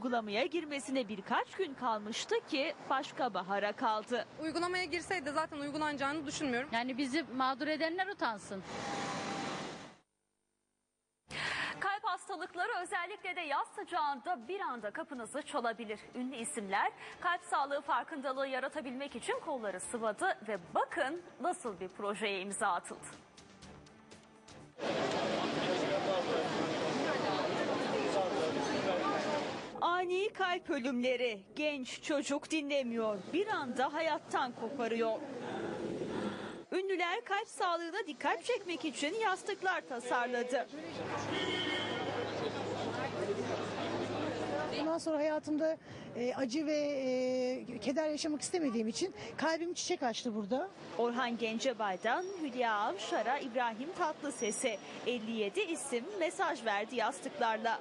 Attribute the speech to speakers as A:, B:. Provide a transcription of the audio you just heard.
A: uygulamaya girmesine birkaç gün kalmıştı ki başka bahara kaldı.
B: Uygulamaya girseydi zaten uygulanacağını düşünmüyorum.
C: Yani bizi mağdur edenler utansın.
D: Kalp hastalıkları özellikle de yaz sıcağında bir anda kapınızı çalabilir. Ünlü isimler kalp sağlığı farkındalığı yaratabilmek için kolları sıvadı ve bakın nasıl bir projeye imza atıldı.
A: Ani kalp ölümleri genç çocuk dinlemiyor. Bir anda hayattan koparıyor. Ünlüler kalp sağlığına dikkat çekmek için yastıklar tasarladı.
E: Bundan sonra hayatımda e, acı ve e, keder yaşamak istemediğim için kalbim çiçek açtı burada.
A: Orhan Gencebay'dan Hülya Avşar'a İbrahim Tatlıses'e 57 isim mesaj verdi yastıklarla.